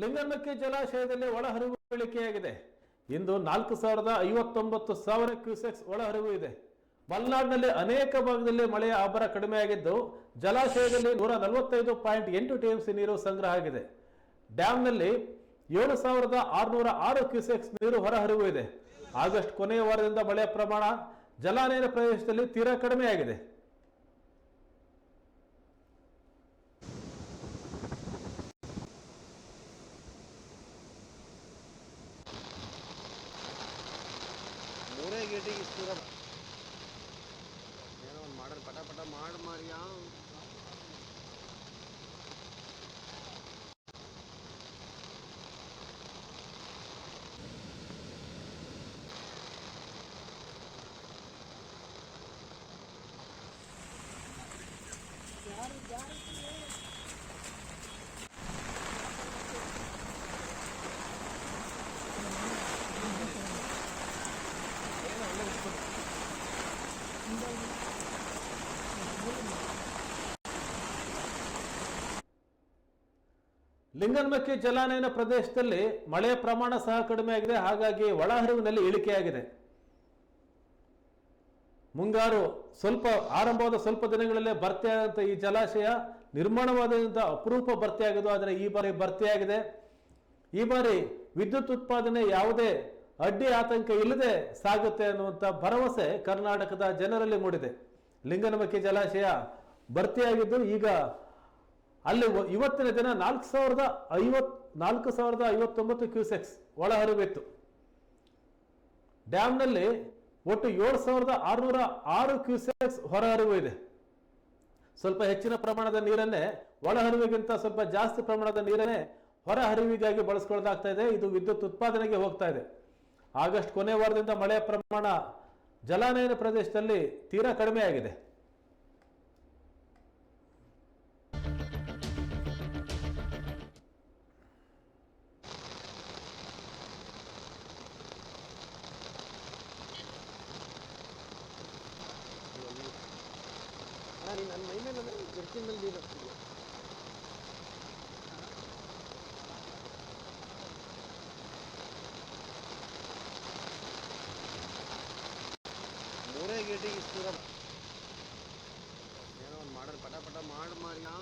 ಲಿಂಗನಮಕ್ಕಿ ಜಲಾಶಯದಲ್ಲಿ ಒಳಹರಿವು ಇಳಿಕೆಯಾಗಿದೆ. ಇಂದು ನಾಲ್ಕು ಸಾವಿರದ ಐವತ್ತೊಂಬತ್ತು ಸಾವಿರ ಕ್ಯೂಸೆಕ್ಸ್ ಒಳಹರಿವು ಇದೆ. ಮಲೆನಾಡಿನಲ್ಲಿ ಅನೇಕ ಭಾಗದಲ್ಲಿ ಮಳೆಯ ಆಭರ ಕಡಿಮೆಯಾಗಿದ್ದು, ಜಲಾಶಯದಲ್ಲಿ ನೂರ ನಲವತ್ತೈದು ಪಾಯಿಂಟ್ ಎಂಟು ಟಿಎಂಸಿ ನೀರು ಸಂಗ್ರಹ ಆಗಿದೆ. ಡ್ಯಾಂನಲ್ಲಿ ಏಳು ಸಾವಿರದ ಆರುನೂರ ಆರು ಕ್ಯೂಸೆಕ್ಸ್ ನೀರು ಹೊರಹರಿವು ಇದೆ. ಆಗಸ್ಟ್ ಕೊನೆಯ ವಾರದಿಂದ ಮಳೆಯ ಪ್ರಮಾಣ ಜಲಾನಯನ ಪ್ರದೇಶದಲ್ಲಿ ತೀರಾ ಕಡಿಮೆಯಾಗಿದೆ. ಮೂರೇ ಗೇಟಿಗೆ ಇಷ್ಟು ದೂರ ಏನೋ ಒಂದು ಮಾಡೋದು ಪಟ ಪಟ ಮಾಡಿ ಮಾರಿಯಾ ಲಿಂಗನಮಕ್ಕಿ ಜಲಾನಯನ ಪ್ರದೇಶದಲ್ಲಿ ಮಳೆಯ ಪ್ರಮಾಣ ಸಹ ಕಡಿಮೆಯಾಗಿದೆ ಹಾಗಾಗಿ ಒಳಹರಿವಿನಲ್ಲಿ ಇಳಿಕೆಯಾಗಿದೆ. ಮುಂಗಾರು ಸ್ವಲ್ಪ ಆರಂಭವಾದ ಸ್ವಲ್ಪ ದಿನಗಳಲ್ಲೇ ಭರ್ತಿಯಾದಂಥ ಈ ಜಲಾಶಯ ನಿರ್ಮಾಣವಾದಂಥ ಅಪರೂಪ ಭರ್ತಿಯಾಗಿದ್ದು ಆದರೆ ಈ ಬಾರಿ ಭರ್ತಿಯಾಗಿದೆ ಈ ಬಾರಿ ವಿದ್ಯುತ್ ಉತ್ಪಾದನೆ ಯಾವುದೇ ಅಡ್ಡಿ ಆತಂಕ ಇಲ್ಲದೆ ಸಾಗುತ್ತೆ ಅನ್ನುವಂಥ ಭರವಸೆ ಕರ್ನಾಟಕದ ಜನರಲ್ಲಿ ಮೂಡಿದೆ. ಲಿಂಗನಮಕ್ಕಿ ಜಲಾಶಯ ಭರ್ತಿಯಾಗಿದ್ದು ಈಗ ಅಲ್ಲಿ ಇವತ್ತಿನ ದಿನ ನಾಲ್ಕು ಸಾವಿರದ ಐವತ್, ನಾಲ್ಕು ಸಾವಿರದ ಐವತ್ತೊಂಬತ್ತು ಕ್ಯೂಸೆಕ್ಸ್ ಒಳಹರಿವಿತ್ತು. ಡ್ಯಾಮ್ನಲ್ಲಿ ಒಟ್ಟು ಏಳು ಸಾವಿರದ ಆರುನೂರ ಆರು ಕ್ಯೂಸೆಕ್ಸ್ ಹೊರಹರಿವು ಇದೆ. ಸ್ವಲ್ಪ ಹೆಚ್ಚಿನ ಪ್ರಮಾಣದ ನೀರನ್ನೇ, ಒಳಹರಿವಿಗಿಂತ ಸ್ವಲ್ಪ ಜಾಸ್ತಿ ಪ್ರಮಾಣದ ನೀರನ್ನೇ ಹೊರಹರಿವಿಗಾಗಿ ಬಳಸ್ಕೊಳ್ಳೋದಾಗ್ತಾ ಇದೆ. ಇದು ವಿದ್ಯುತ್ ಉತ್ಪಾದನೆಗೆ ಹೋಗ್ತಾ ಇದೆ. ಆಗಸ್ಟ್ ಕೊನೆ ವಾರದಿಂದ ಮಳೆಯ ಪ್ರಮಾಣ ಜಲಾನಯನ ಪ್ರದೇಶದಲ್ಲಿ ತೀರಾ ಕಡಿಮೆಯಾಗಿದೆ. nothing will leave us here. மூணே கேட்டு இஸ்தூரம் ஏன்னா ஒரு மாடல் பட்டா பட்டா மாடு மாறினா